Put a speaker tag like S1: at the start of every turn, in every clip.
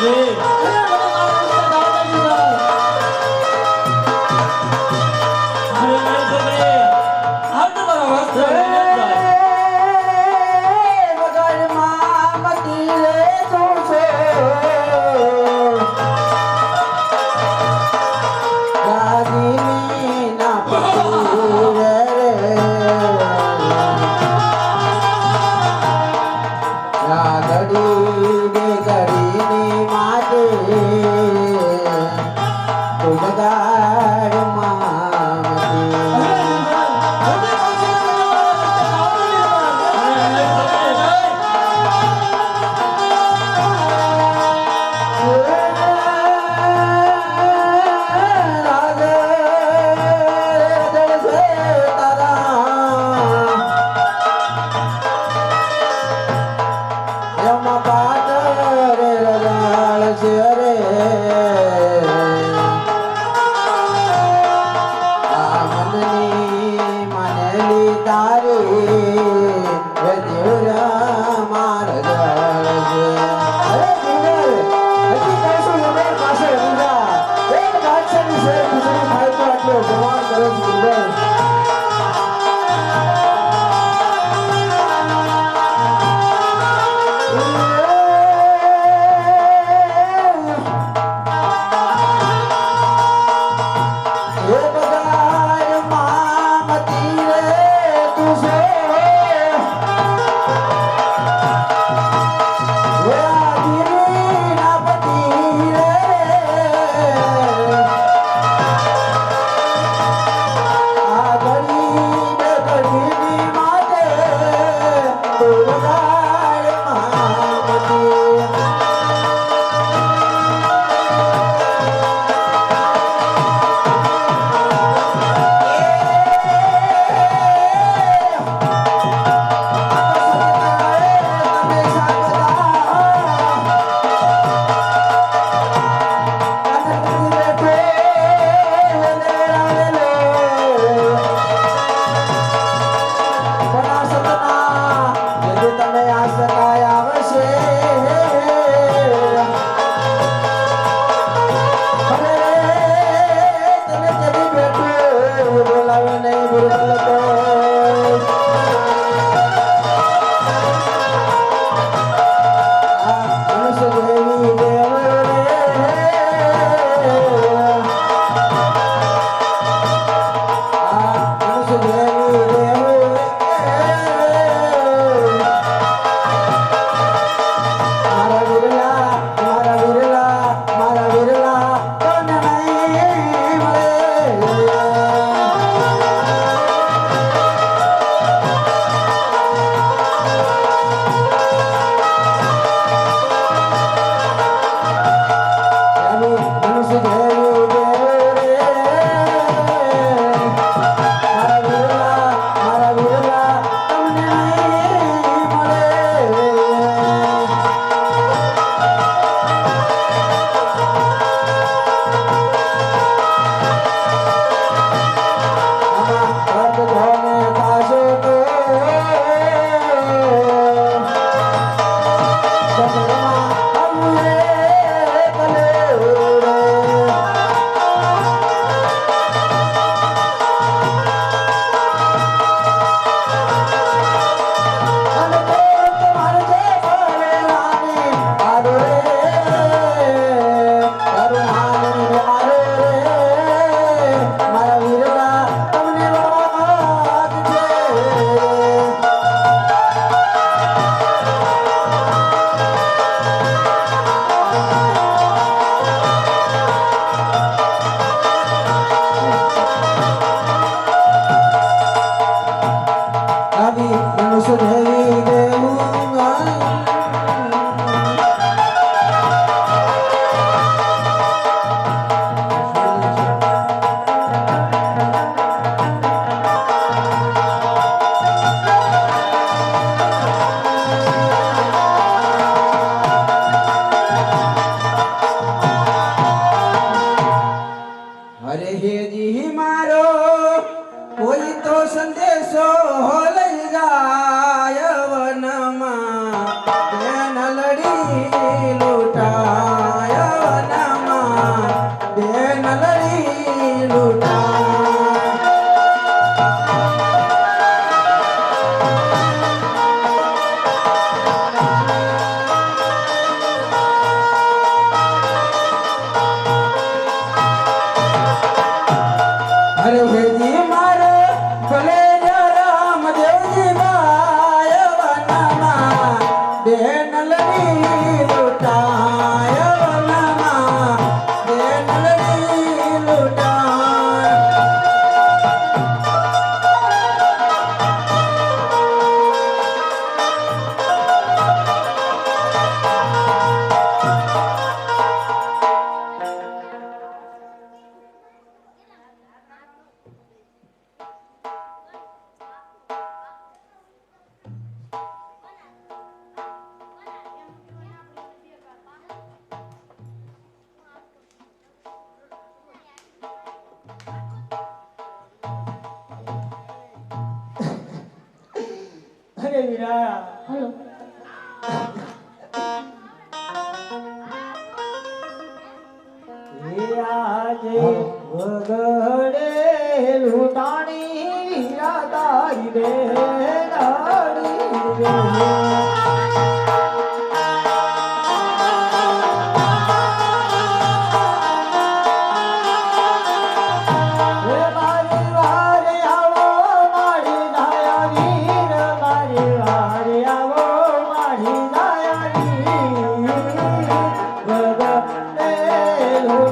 S1: Live. Thank you. us. હેજી મારો કોઈ તો સંદેશો લઈ જાય વન. Hey,
S2: વીરા
S3: હલો
S2: હે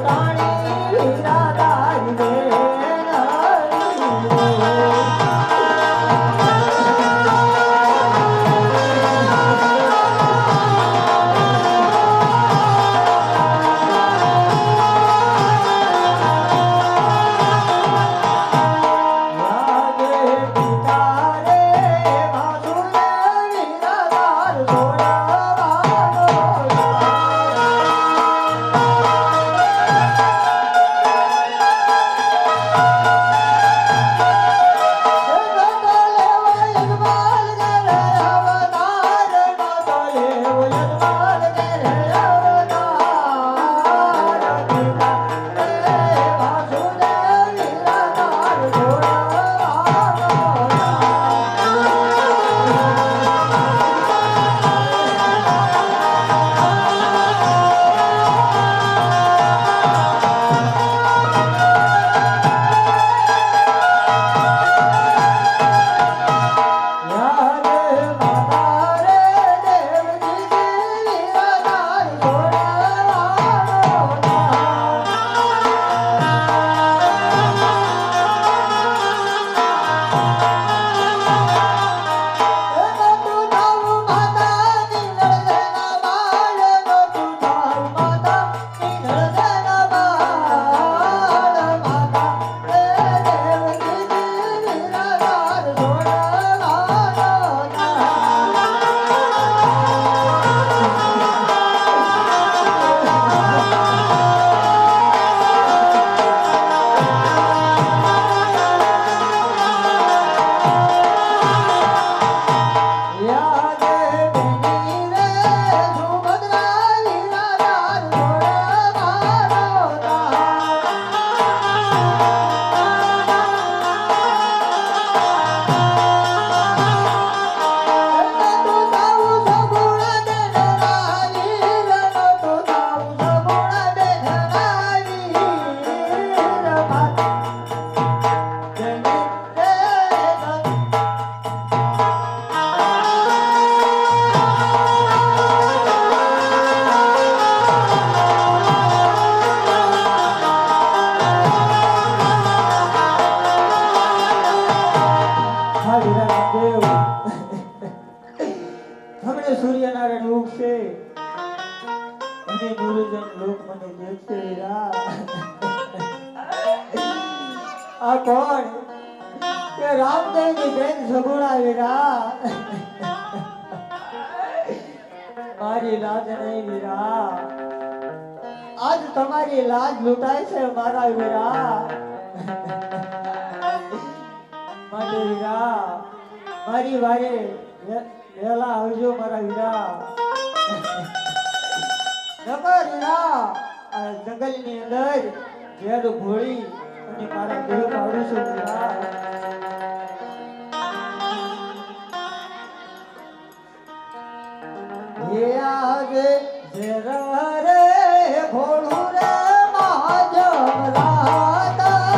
S2: on સૂર્યનારાયણ અને ગુરુજન લોક મને વીરા આ કોણ? કે રામદેવની બેન સગુણા વીરા મારી લાજ નહીં વીરા આજ તમારી લાજ લૂંટાય છે મારા વીરા મારી વીરા મારી વારે વેલા આવજો મારા વીરા નકર વીરા આ જંગલની અંદર ઝેર ઘોડી અને મારા દેહ પાડું છું. હે આજે ઝેર